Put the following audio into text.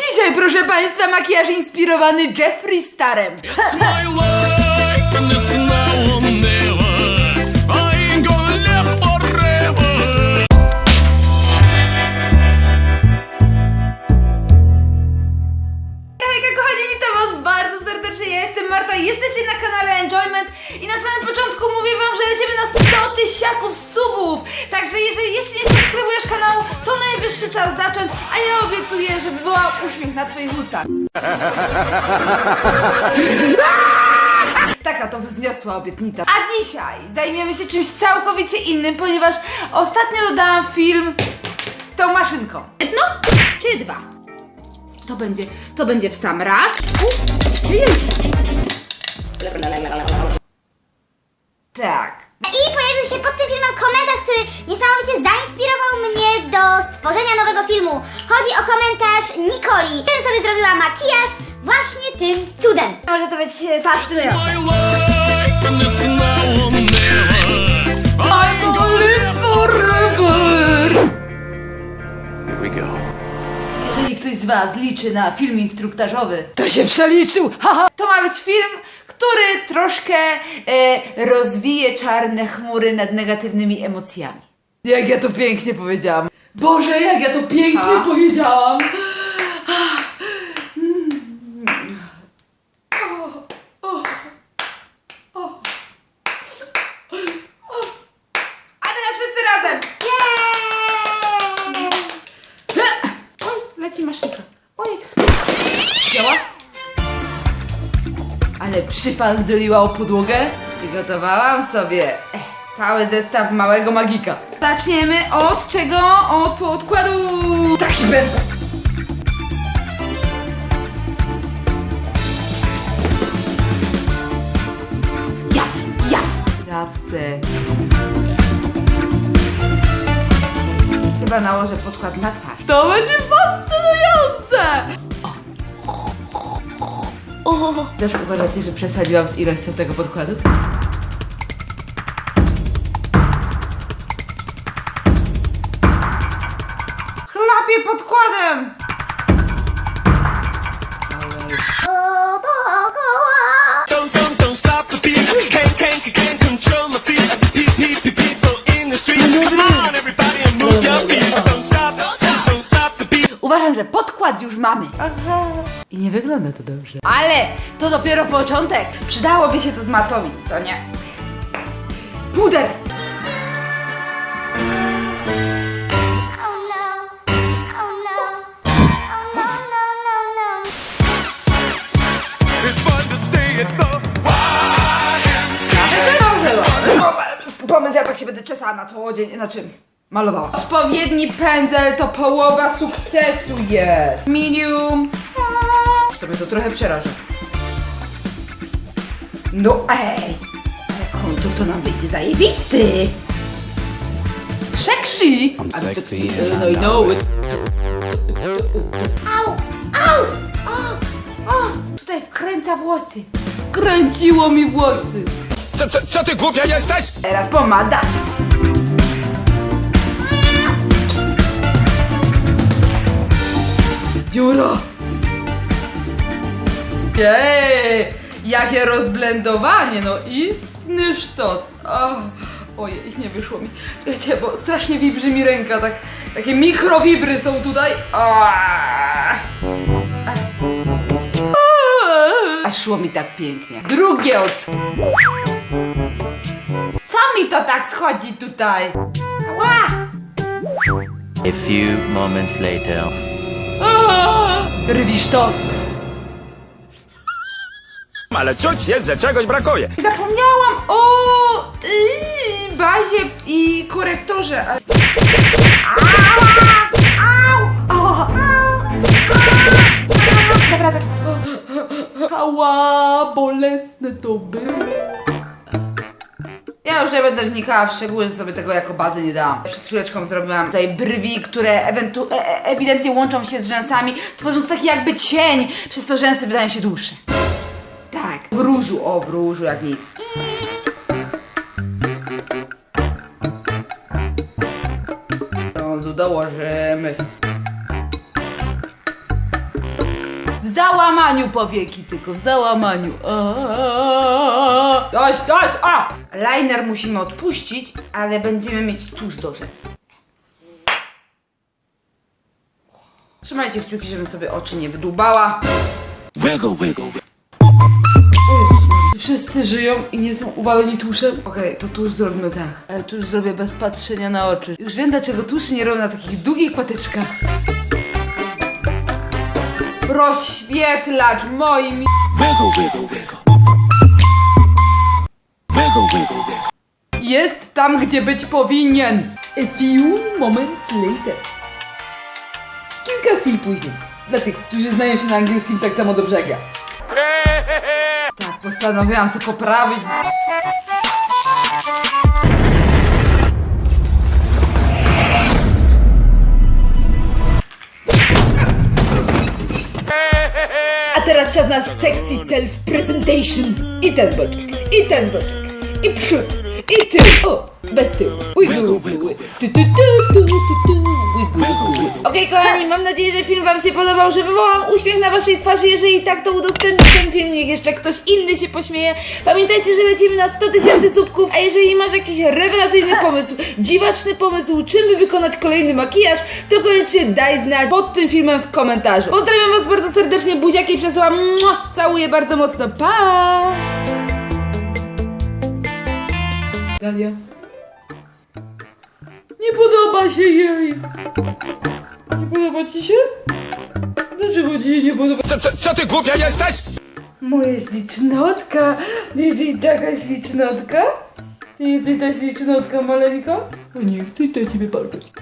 Dzisiaj, proszę Państwa, makijaż inspirowany Jeffree Starem. my life and it's now or najwyższy czas zacząć, a ja obiecuję, że wywołam uśmiech na twoich ustach. Taka to wzniosła obietnica. A dzisiaj zajmiemy się czymś całkowicie innym, ponieważ ostatnio dodałam film z tą maszynką. Jedno czy dwa? To będzie, to będzie w sam raz. Tak. I pojawił się pod tym filmem komentarz, który filmu. Chodzi o komentarz Nikoli, którym sobie zrobiła makijaż właśnie tym cudem. Może to być e, fascynujące. Jeżeli ktoś z Was liczy na film instruktażowy, to się przeliczył! Haha! To ma być film, który troszkę e, rozwije czarne chmury nad negatywnymi emocjami. Jak ja to pięknie powiedziałam. Boże, jak ja to pięknie powiedziałam! A teraz wszyscy razem! Oj, leci maszynka. Oj. Działa? Ale przyfanzuliła o podłogę? Przygotowałam sobie eh, cały zestaw małego magika. Zaczniemy od czego? Od podkładu. Tak się będę. Jas, jas. Rapsy. Chyba nałożę podkład na twarz. To będzie fascynujące! O. O. Też uważacie, że przesadziłam z ilością tego podkładu? Uważam, że podkład już mamy. I nie wygląda to dobrze. Ale to dopiero początek. Przydałoby się to zmatowić, co nie? Puder! No, Pomysł, ja tak się będę czesała na co dzień, na czym? Malowała. Odpowiedni pędzel to połowa sukcesu jest. Medium. To mnie to trochę przeraża. No ej, ale kontur to nam wyjdzie zajebisty. Sexy. I'm sexy and no, I know it. it. Au, au, o, o, tutaj wkręca włosy. Kręciło mi włosy. Co, co, co ty głupia jesteś? Teraz pomada. Dziura. Jej, jakie rozblendowanie, no istny sztos. Oh, ojej, nie wyszło mi. Czekajcie, bo strasznie wibrzy mi ręka, tak, takie mikrowibry są tutaj. Ah. A szło mi tak pięknie. Drugie oczy. Co mi to tak schodzi tutaj? A few moments later. Rwi sztos. Ale czuć jest, że czegoś brakuje. Zapomniałam o yy, bazie i korektorze. ale- Au! Au! Au! Dobra, tak. Ała, bolesne to było. Ja już nie będę wnikała w szczegóły, sobie tego jako bazy nie dałam. Przed chwileczką zrobiłam tutaj brwi, które ewentu- e- e- ewidentnie łączą się z rzęsami, tworząc taki jakby cień, przez to rzęsy wydają się dłuższe. Tak, w różu, o w różu jak nic. Brązu dołożymy. W załamaniu powieki tylko, w załamaniu. Dość, dość, a! Liner musimy odpuścić, ale będziemy mieć tuż do rzęs. Trzymajcie kciuki, żebym sobie oczy nie wydłubała. Wszyscy żyją i nie są uwaleni tuszem? Okej, to tuż zrobimy tak. Ale tuż zrobię bez patrzenia na oczy. Już wiem, dlaczego tuszy nie robią na takich długich patyczkach. Rozświetlacz moimi... Jest tam, gdzie być powinien. A few moments later. Kilka chwil później. Dla tych, którzy znają się na angielskim tak samo dobrze jak ja. Tak, postanowiłam sobie poprawić. A teraz czas na sexy self-presentation. I ten boczek, i ten boczek, i przód, i tył. O, bez tyłu. Wiggle, wiggle. Tu, tu, tu, tu, tu, tu. Wiggle, wiggle. Okej, kochani, mam nadzieję, że film Wam się podobał, że wywołam uśmiech na Waszej twarzy. Jeżeli tak, to udostępnij ten film, niech jeszcze ktoś inny się pośmieje. Pamiętajcie, że lecimy na 100 tysięcy subków, a jeżeli masz jakiś rewelacyjny pomysł, dziwaczny pomysł, czym by wykonać kolejny makijaż, to koniecznie daj znać pod tym filmem w komentarzu. Pozdrawiam Was bardzo serdecznie, buziaki przesłałam, Mua! całuję bardzo mocno, pa! Nie podoba się jej. Nie podoba ci się? Dlaczego ci się nie podoba? Co, co, co ty głupia jesteś? Moja ślicznotka! Ty jesteś taka ślicznotka? Ty jesteś ta ślicznotka maleńka? O nie chcę do ciebie patrzeć.